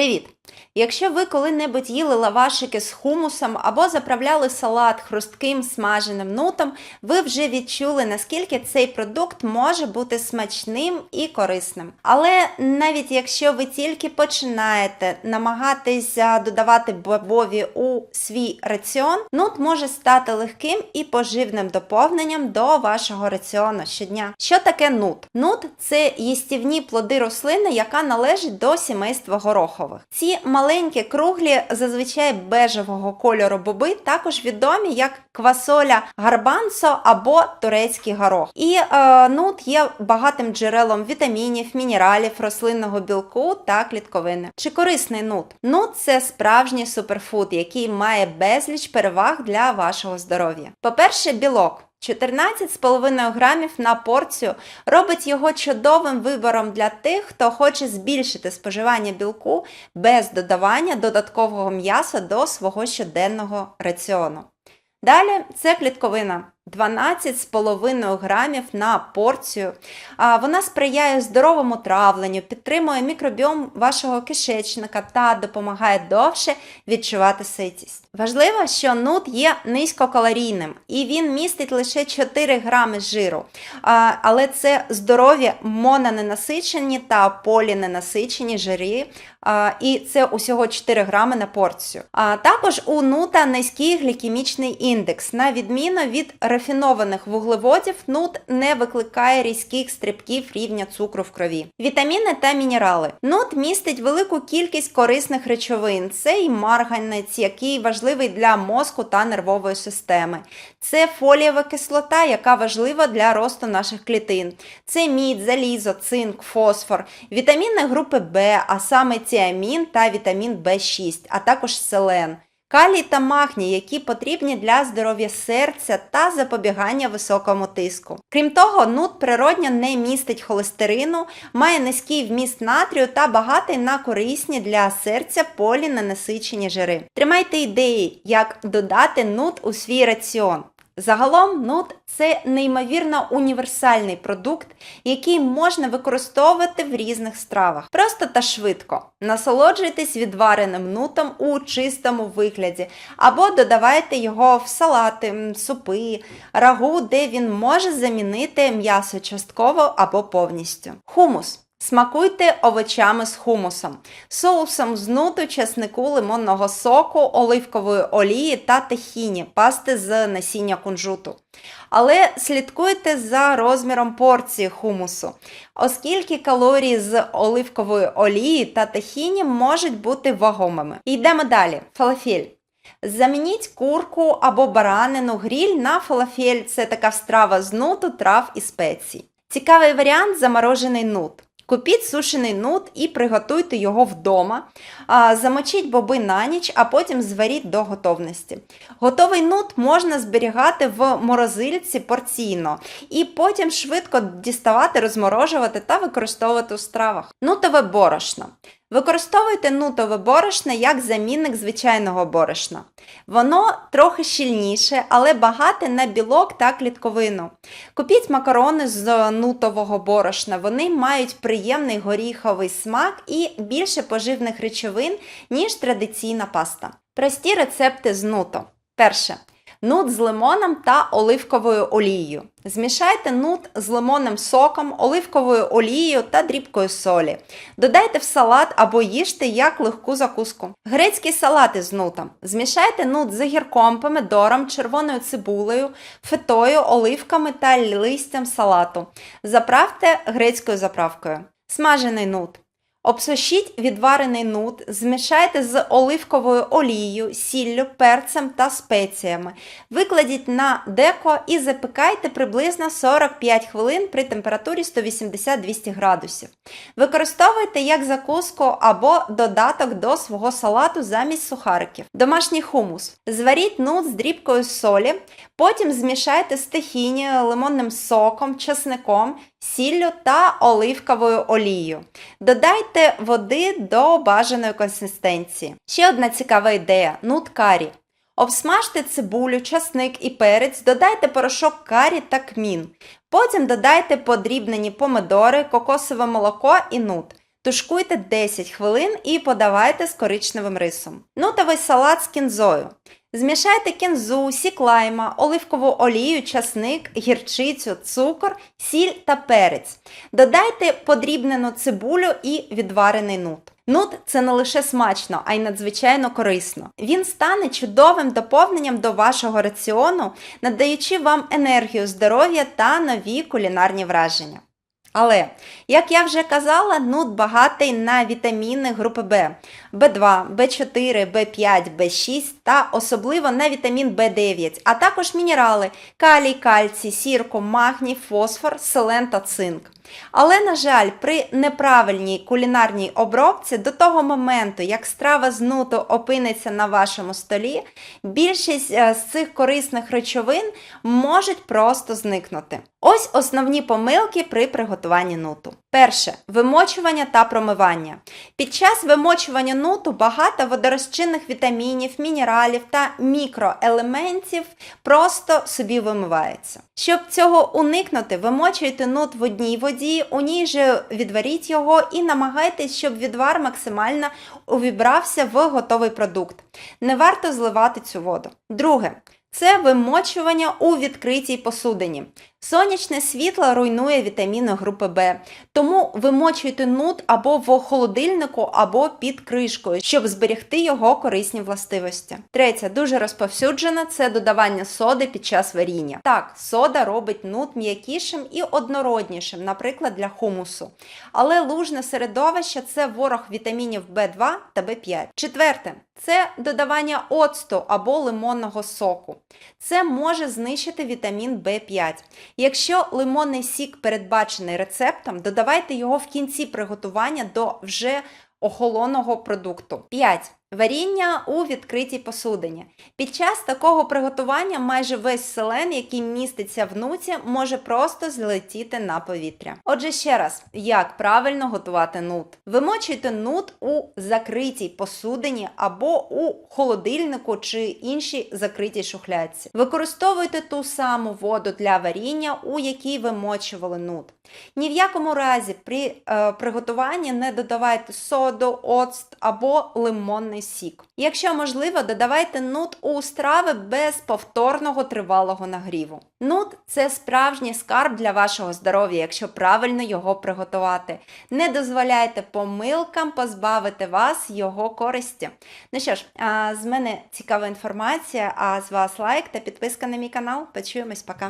Привіт! Якщо ви коли-небудь їли лавашики з хумусом або заправляли салат хрустким смаженим нутом, ви вже відчули, наскільки цей продукт може бути смачним і корисним. Але навіть якщо ви тільки починаєте намагатися додавати бобові у свій раціон, нут може стати легким і поживним доповненням до вашого раціону щодня. Що таке нут? Нут це їстівні плоди рослини, яка належить до сімейства горохових. Ці маленькі круглі, зазвичай бежевого кольору боби, також відомі як квасоля гарбанцо або турецький горох. І е, нут є багатим джерелом вітамінів, мінералів, рослинного білку та клітковини. Чи корисний нут? Нут це справжній суперфуд, який має безліч переваг для вашого здоров'я. По-перше, білок. 14,5 грамів на порцію робить його чудовим вибором для тих, хто хоче збільшити споживання білку без додавання додаткового м'яса до свого щоденного раціону. Далі це клітковина 12,5 грамів на порцію. Вона сприяє здоровому травленню, підтримує мікробіом вашого кишечника та допомагає довше відчувати ситість. Важливо, що нут є низькокалорійним і він містить лише 4 грами жиру. Але це здорові мононенасичені та поліненасичені жири. І це усього 4 грами на порцію. Також у нута низький глікемічний індекс, на відміну від рафінованих вуглеводів, нут не викликає різких стрибків рівня цукру в крові. Вітаміни та мінерали. Нут містить велику кількість корисних речовин. Це і марганець, який важливий для мозку та нервової системи. Це фолієва кислота, яка важлива для росту наших клітин. Це мідь, залізо, цинк, фосфор, вітаміни групи В, а саме тіамін та вітамін В6, а також селен. Калій та магній, які потрібні для здоров'я серця та запобігання високому тиску. Крім того, нут природньо не містить холестерину, має низький вміст натрію та багатий на корисні для серця поліненасичені жири. Тримайте ідеї, як додати нут у свій раціон. Загалом, нут це неймовірно універсальний продукт, який можна використовувати в різних стравах. Просто та швидко. Насолоджуйтесь відвареним нутом у чистому вигляді, або додавайте його в салати, супи, рагу, де він може замінити м'ясо частково або повністю. Хумус. Смакуйте овочами з хумусом, соусом з нуту, чеснику, лимонного соку, оливкової олії та техіні, пасти з насіння кунжуту. Але слідкуйте за розміром порції хумусу, оскільки калорії з оливкової олії та техіні можуть бути вагомими. Йдемо далі. Фалафель. Замініть курку або баранину, гріль на фалафель це така страва з нуту, трав і спецій. Цікавий варіант заморожений нут. Купіть сушений нут і приготуйте його вдома. Замочіть боби на ніч, а потім зваріть до готовності. Готовий нут можна зберігати в морозильці порційно і потім швидко діставати, розморожувати та використовувати у стравах. Нутове борошно. Використовуйте нутове борошно як замінник звичайного борошна. Воно трохи щільніше, але багате на білок та клітковину. Купіть макарони з нутового борошна, вони мають приємний горіховий смак і більше поживних речовин, ніж традиційна паста. Прості рецепти з нуто. Перше. Нут з лимоном та оливковою олією. Змішайте нут з лимонним соком, оливковою олією та дрібкою солі. Додайте в салат або їжте як легку закуску. Грецький салат із нутом. Змішайте нут з огірком, помидором, червоною цибулею, фетою, оливками та листям салату. Заправте грецькою заправкою. Смажений нут. Обсушіть відварений нут, змішайте з оливковою олією, сіллю, перцем та спеціями. Викладіть на деко і запікайте приблизно 45 хвилин при температурі 180-200 градусів. Використовуйте як закуску або додаток до свого салату замість сухариків. Домашній хумус. Зваріть нут з дрібкою солі, потім змішайте з тахінією, лимонним соком, чесником, сіллю та оливковою олією. Додайте води до бажаної консистенції. Ще одна цікава ідея нут карі. Обсмажте цибулю, часник і перець, додайте порошок карі та кмін. Потім додайте подрібнені помидори, кокосове молоко і нут. Тушкуйте 10 хвилин і подавайте з коричневим рисом. Нутовий салат з кінзою. Змішайте кінзу, сік лайма, оливкову олію, часник, гірчицю, цукор, сіль та перець. Додайте подрібнену цибулю і відварений нут. Нут це не лише смачно, а й надзвичайно корисно. Він стане чудовим доповненням до вашого раціону, надаючи вам енергію, здоров'я та нові кулінарні враження. Але, як я вже казала, нут багатий на вітаміни групи В, В2, В4, В5, В6 та особливо на вітамін В9, а також мінерали калій, кальцій, сірко, магній, фосфор, селен та цинк. Але, на жаль, при неправильній кулінарній обробці до того моменту, як страва з нуту опиниться на вашому столі, більшість е, з цих корисних речовин можуть просто зникнути. Ось основні помилки при приготуванні нуту. Перше вимочування та промивання. Під час вимочування нуту багато водорозчинних вітамінів, мінералів та мікроелементів просто собі вимивається. Щоб цього уникнути, вимочуйте нут в одній воді, у ній же відваріть його і намагайтесь, щоб відвар максимально увібрався в готовий продукт. Не варто зливати цю воду. Друге. Це вимочування у відкритій посудині. Сонячне світло руйнує вітаміни групи В, тому вимочуйте нут або в холодильнику, або під кришкою, щоб зберегти його корисні властивості. Третє, дуже розповсюджена це додавання соди під час варіння. Так, сода робить нут м'якішим і однороднішим, наприклад, для хумусу. Але лужне середовище це ворог вітамінів В2 та В5. Четверте, це додавання оцту або лимонного соку. Це може знищити вітамін В5. Якщо лимонний сік передбачений рецептом, додавайте його в кінці приготування до вже охолоного продукту. 5. Варіння у відкритій посудині. Під час такого приготування майже весь селен, який міститься в нуті, може просто злетіти на повітря. Отже, ще раз, як правильно готувати нут? Вимочуйте нут у закритій посудині або у холодильнику чи іншій закритій шухлядці. Використовуйте ту саму воду для варіння, у якій вимочували нут. Ні в якому разі при е, приготуванні не додавайте соду, оцт або лимонний сік. Якщо можливо, додавайте нут у страви без повторного тривалого нагріву. Нут це справжній скарб для вашого здоров'я, якщо правильно його приготувати. Не дозволяйте помилкам позбавити вас його користі. Ну що ж, а, з мене цікава інформація, а з вас лайк та підписка на мій канал. Почуємось, пока!